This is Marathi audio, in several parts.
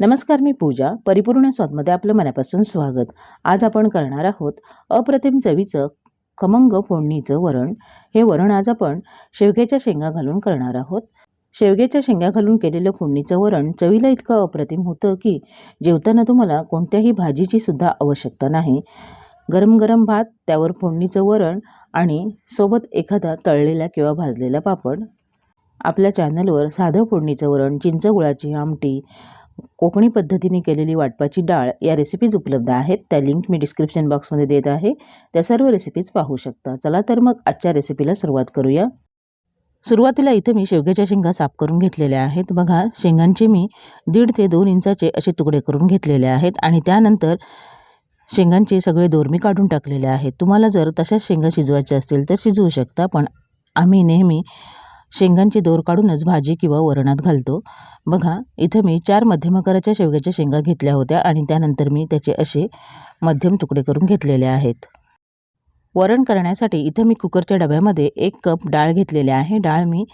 नमस्कार मी पूजा परिपूर्ण स्वादमध्ये आपलं मनापासून स्वागत. आज आपण करणार आहोत अप्रतिम चवीचं खमंग फोडणीचं वरण. हे वरण आज आपण शेवग्याच्या शेंगा घालून करणार आहोत. शेवग्याच्या शेंगा घालून केलेलं फोडणीचं वरण चवीला इतकं अप्रतिम होतं की जेवताना तुम्हाला कोणत्याही भाजीची सुद्धा आवश्यकता नाही. गरम गरम भात त्यावर फोडणीचं वरण आणि सोबत एखादा तळलेला किंवा भाजलेला पापड. आपल्या चॅनलवर साधं फोडणीचं वरण चिंच गुळाची आमटी कोकणी पद्धतीने केलेली वाटपाची डाळ या रेसिपीज उपलब्ध आहेत. त्या लिंक मी डिस्क्रिप्शन बॉक्समध्ये देत आहे. त्या सर्व रेसिपीज पाहू शकता. चला तर मग आजच्या रेसिपीला सुरुवात करूया. सुरुवातीला इथे मी शेवग्याच्या शेंगा साफ करून घेतलेल्या आहेत. बघा शेंगांचे मी दीड ते दोन इंचाचे असे तुकडे करून घेतलेले आहेत आणि त्यानंतर शेंगांचे सगळे दोरमी काढून टाकलेले आहेत. तुम्हाला जर तशाच शेंगा शिजवायच्या असतील तर शिजवू शकता पण आम्ही नेहमी शेंगांची दोर काढूनच भाजी किंवा वरणात घालतो. बघा इथं मी चार मध्यम आकाराच्या शेवग्याच्या शेंगा घेतल्या होत्या आणि त्यानंतर मी त्याचे असे मध्यम तुकडे करून घेतलेले आहेत. वरण करण्यासाठी इथं मी कुकरच्या डब्यामध्ये एक कप डाळ घेतलेली आहे. डाळ मी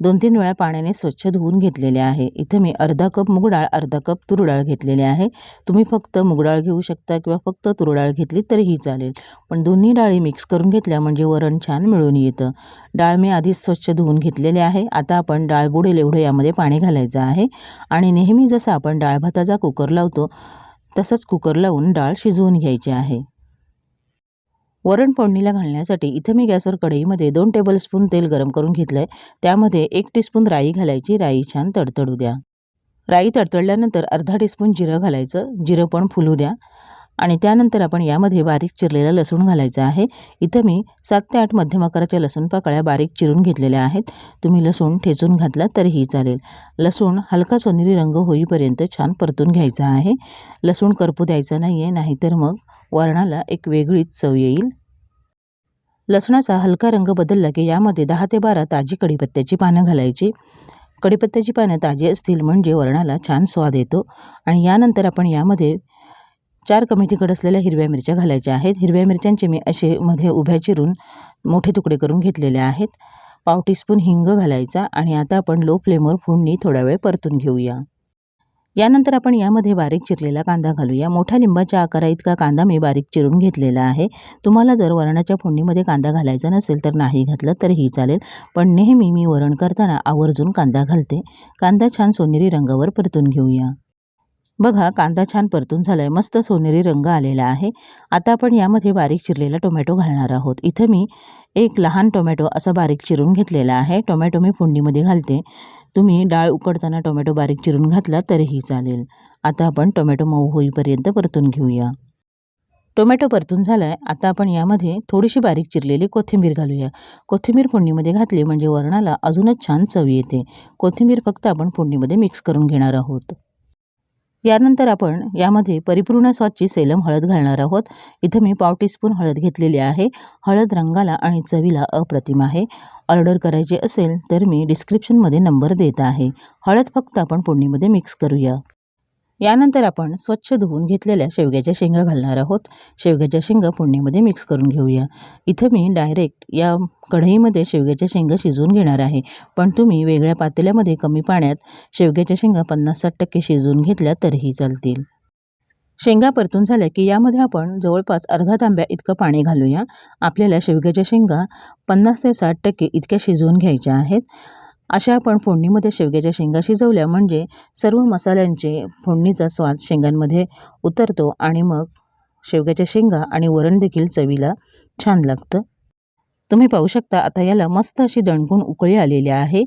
दोन तीन वेळा पाण्याने स्वच्छ धुवून घेतलेले आहे. इथं मी अर्धा कप मूग डाळ अर्धा कप तूर डाळ घेतलेली आहे. तुम्ही फक्त मूग डाळ घेऊ शकता किंवा फक्त तूर डाळ घेतली तरीही चालेल. पण दोन्ही डाळी मिक्स करून घेतल्या म्हणजे वरण छान मिळून येतं. डाळ मी आधीच स्वच्छ धुवून घेतलेले आहे. आता आपण डाळ बुडेल एवढं यामध्ये पाणी घालायचं आहे. आणि नेहमी जसं आपण डाळ भाताचा कुकर लावतो तसंच कुकर लावून डाळ शिजवून घ्यायची आहे. वरण फोडणीला घालण्यासाठी इथं मी गॅसवर कढईमध्ये दोन टेबलस्पून तेल गरम करून घेतलं आहे त्यामध्ये एक टीस्पून राई घालायची. राई छान तडतडू द्या. राई तडतडल्यानंतर अर्धा टीस्पून जिरं घालायचं. जिरं पण फुलू द्या. आणि त्यानंतर आपण यामध्ये बारीक चिरलेला लसूण घालायचा आहे. इथं मी सात ते आठ मध्यम आकाराच्या लसूण पाकळ्या बारीक चिरून घेतलेल्या आहेत. तुम्ही लसूण ठेचून घातला तरीही चालेल. लसूण हलका सोनेरी रंग होईपर्यंत छान परतून घ्यायचा आहे. लसूण करपू द्यायचा नाही आहे नाहीतर मग वरणाला एक वेगळीच चव येईल. लसणाचा हलका रंग बदलला की यामध्ये दहा ते बारा ताजी कढीपत्त्याची पानं घालायची. कढीपत्त्याची पानं ताजी असतील म्हणजे वरणाला छान स्वाद येतो. आणि यानंतर आपण यामध्ये चार कमी तिखट असलेल्या हिरव्या मिरच्या घालायच्या आहेत. हिरव्या मिरच्यांचे मी असे मध्ये उभ्या चिरून मोठे तुकडे करून घेतलेले आहेत. पाव टीस्पून हिंग घालायचा आणि आता आपण लो फ्लेमवर फोडणी थोडा वेळ परतून घेऊया. यानंतर आपण यामध्ये बारीक चिरलेला कांदा घालूया. मोठ्या लिंबाच्या आकारा इतका कांदा मी बारीक चिरून घेतलेला आहे. तुम्हाला जर वरणाच्या फोडणीमध्ये कांदा घालायचा नसेल तर नाही घातलं तरीही चालेल. पण नेहमी मी वरण करताना आवर्जून कांदा घालते. कांदा छान सोनेरी रंगावर परतून घेऊया. बघा कांदा छान परतून झाला आहे मस्त सोनेरी रंग आलेला आहे. आता आपण यामध्ये बारीक चिरलेला टोमॅटो घालणार आहोत. इथं मी एक लहान टोमॅटो असा बारीक चिरून घेतलेला आहे. टोमॅटो मी फोडणीमध्ये घालते. तुम्ही डाळ उकडताना टोमॅटो बारीक चिरून घातला तरीही चालेल. आता आपण टोमॅटो मऊ होईपर्यंत परतून घेऊया. टोमॅटो परतून झाला आहे आता आपण यामध्ये थोडीशी बारीक चिरलेली कोथिंबीर घालूया. कोथिंबीर फोडणीमध्ये घातली म्हणजे वरणाला अजूनच छान चव येते. कोथिंबीर फक्त आपण फोडणीमध्ये मिक्स करून घेणार आहोत. यानंतर आपण यामध्ये परिपूर्ण स्वादची सेलम हळद घालणार आहोत. इथं मी पाव टीस्पून हळद घेतलेली आहे. हळद रंगाला आणि चवीला अप्रतिम आहे. ऑर्डर करायची असेल तर मी डिस्क्रिप्शनमध्ये नंबर देत आहे. हळद फक्त आपण फोडणीमध्ये मिक्स करूया. यानंतर आपण स्वच्छ धुवून घेतलेल्या शेवग्याच्या शेंगा घालणार आहोत. शेवग्याच्या शेंगा फोडणीमध्ये मिक्स करून घेऊया. इथं मी डायरेक्ट या कढईमध्ये शेवग्याच्या शेंगा शिजवून घेणार आहे. पण तुम्ही वेगळ्या पातेल्यामध्ये कमी पाण्यात शेवग्याच्या शेंगा पन्नास साठ टक्के शिजवून घेतल्या तरीही चालतील. शेंगा परतून झाल्या की यामध्ये आपण जवळपास अर्धा तांब्या इतकं पाणी घालूया. आपल्याला शेवग्याच्या शेंगा पन्नास ते साठ टक्के इतक्या शिजवून घ्यायच्या आहेत. अशा आपण फोडणीमध्ये शेवग्याच्या शेंगा शिजवल्या म्हणजे सर्व मसाल्यांचे फोडणीचा स्वाद शेंगांमध्ये उतरतो आणि मग शेवग्याच्या शेंगा आणि वरण देखील चवीला छान लागतं. तुम्ही पाहू शकता आता याला मस्त अशी दणकून उकळी आलेली आहे.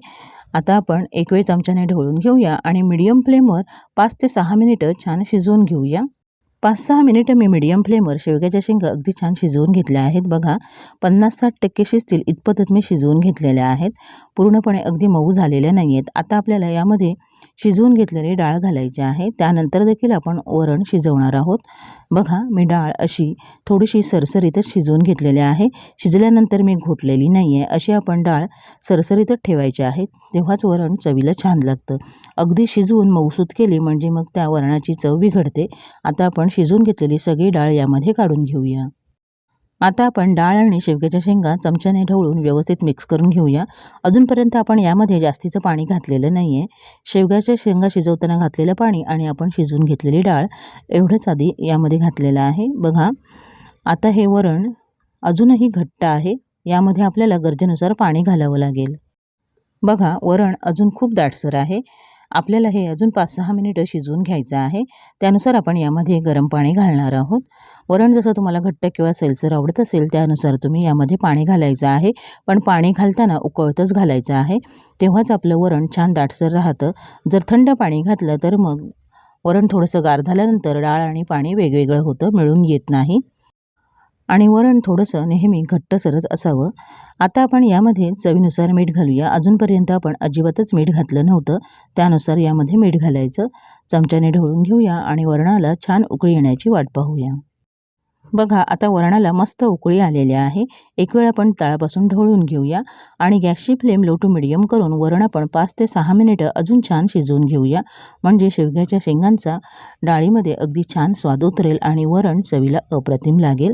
आता आपण एक वेळ चमच्याने ढवळून घेऊया आणि मीडियम फ्लेमवर पाच ते सहा मिनिटं छान शिजवून घेऊया. पाच सहा मिनिटं मी मिडियम फ्लेमवर शेवग्याच्या शेंगा अगदी छान शिजवून घेतल्या आहेत. बघा पन्नास साठ टक्के शिजतील इतपतच मी शिजवून घेतलेल्या आहेत. पूर्णपणे अगदी मऊ झालेल्या नाही आहेत आता आपल्याला यामध्ये शिजवून घेतलेली डाळ घालायची आहे. त्यानंतर देखील आपण वरण शिजवणार आहोत. बघा मी डाळ अशी थोडीशी सरसरीतच शिजवून घेतलेली आहे. शिजल्यानंतर मी घोटलेली नाही आहे अशी आपण डाळ सरसरीतच ठेवायची आहे. तेव्हाच वरण चवीला छान लागतं. अगदी शिजवून मऊसूत केली म्हणजे मग त्या वरणाची चव बिघडते. आता आपण शिजवून घेतलेली सगळी डाळ यामध्ये काढून घेऊया. आता आपण डाळ आणि शेवग्याच्या शेंगा चमच्याने ढवळून व्यवस्थित मिक्स करून घेऊया. अजूनपर्यंत आपण यामध्ये जास्तीचं पाणी घातलेलं नाही आहे शेवग्याच्या शेंगा शिजवताना घातलेलं पाणी आणि आपण शिजवून घेतलेली डाळ एवढंच आधी यामध्ये घातलेलं आहे. बघा आता हे वरण अजूनही घट्ट आहे. यामध्ये आपल्याला गरजेनुसार पाणी घालावं लागेल. बघा वरण अजून खूप दाटसर आहे. आपल्याला हे अजून पाच सहा मिनिटं शिजवून घ्यायचं आहे. त्यानुसार आपण यामध्ये गरम पाणी घालणार आहोत. वरण जसं तुम्हाला घट्ट किंवा सैलसर आवडत असेल त्यानुसार तुम्ही यामध्ये पाणी घालायचं आहे. पण पाणी घालताना उकळतच घालायचं आहे. तेव्हाच आपलं वरण छान दाटसर राहतं. जर थंड पाणी घातलं तर मग वरण थोडंसं गार झाल्यानंतर डाळ आणि पाणी वेगवेगळं होतं मिळून येत नाही. आणि वरण थोडंसं नेहमी घट्टसरच असावं. आता आपण यामध्ये चवीनुसार मीठ घालूया. अजूनपर्यंत आपण अजिबातच मीठ घातलं नव्हतं. त्यानुसार यामध्ये मीठ घालायचं. चमच्याने ढवळून घेऊया आणि वरणाला छान उकळी येण्याची वाट पाहूया. बघा आता वरणाला मस्त उकळी आलेल्या आहे. एक वेळ आपण तळापासून ढवळून घेऊया आणि गॅसची फ्लेम लो टू मिडियम करून वरण आपण पाच ते सहा मिनिटं अजून छान शिजवून घेऊया. म्हणजे शेवग्याच्या शेंगांचा डाळीमध्ये अगदी छान स्वाद उतरेल आणि वरण चवीला अप्रतिम लागेल.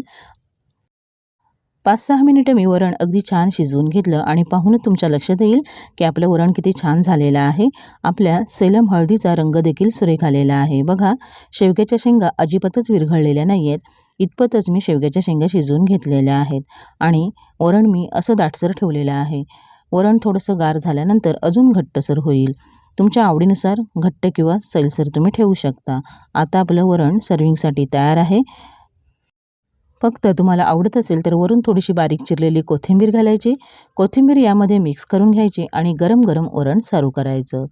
पाच सहा मिनिटं मी वरण अगदी छान शिजवून घेतलं आणि पाहूनच तुमच्या लक्षात येईल की आपलं वरण किती छान झालेलं आहे. आपल्या सेलम हळदीचा रंग देखील सुरेख आलेला आहे. बघा शेवग्याच्या शेंगा अजिबातच विरघळलेल्या नाही आहेत इतपतच मी शेवग्याच्या शेंगा शिजवून घेतलेल्या आहेत आणि वरण मी असं दाटसर ठेवलेलं आहे. वरण थोडंसं गार झाल्यानंतर अजून घट्टसर होईल. तुमच्या आवडीनुसार घट्ट किंवा सैलसर तुम्ही ठेवू शकता. आता आपलं वरण सर्विंगसाठी तयार आहे. फक्त तुम्हाला आवडत असेल तर वरून थोडीशी बारीक चिरलेली कोथिंबीर घालायची. कोथिंबीर यामध्ये मिक्स करून घ्यायची आणि गरम गरम वरण सारू करायचं.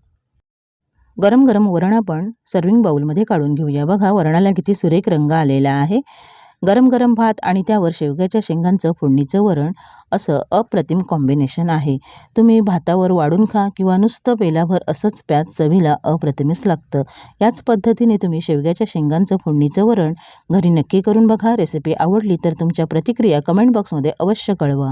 गरम गरम वरण आपण सर्विंग बाऊलमध्ये काढून घेऊया. बघा वरणाला किती सुरेख रंग आलेला आहे. गरम गरम भात आणि त्यावर शेवग्याच्या शेंगांचं फोडणीचं वरण असं अप्रतिम कॉम्बिनेशन आहे. तुम्ही भातावर वाढून खा किंवा नुसतं पेलाभर असंच प्याज चवीला अप्रतिमच लागतं. याच पद्धतीने तुम्ही शेवग्याच्या शेंगांचं फोडणीचं वरण घरी नक्की करून बघा. रेसिपी आवडली तर तुमच्या प्रतिक्रिया कमेंट बॉक्समध्ये अवश्य कळवा.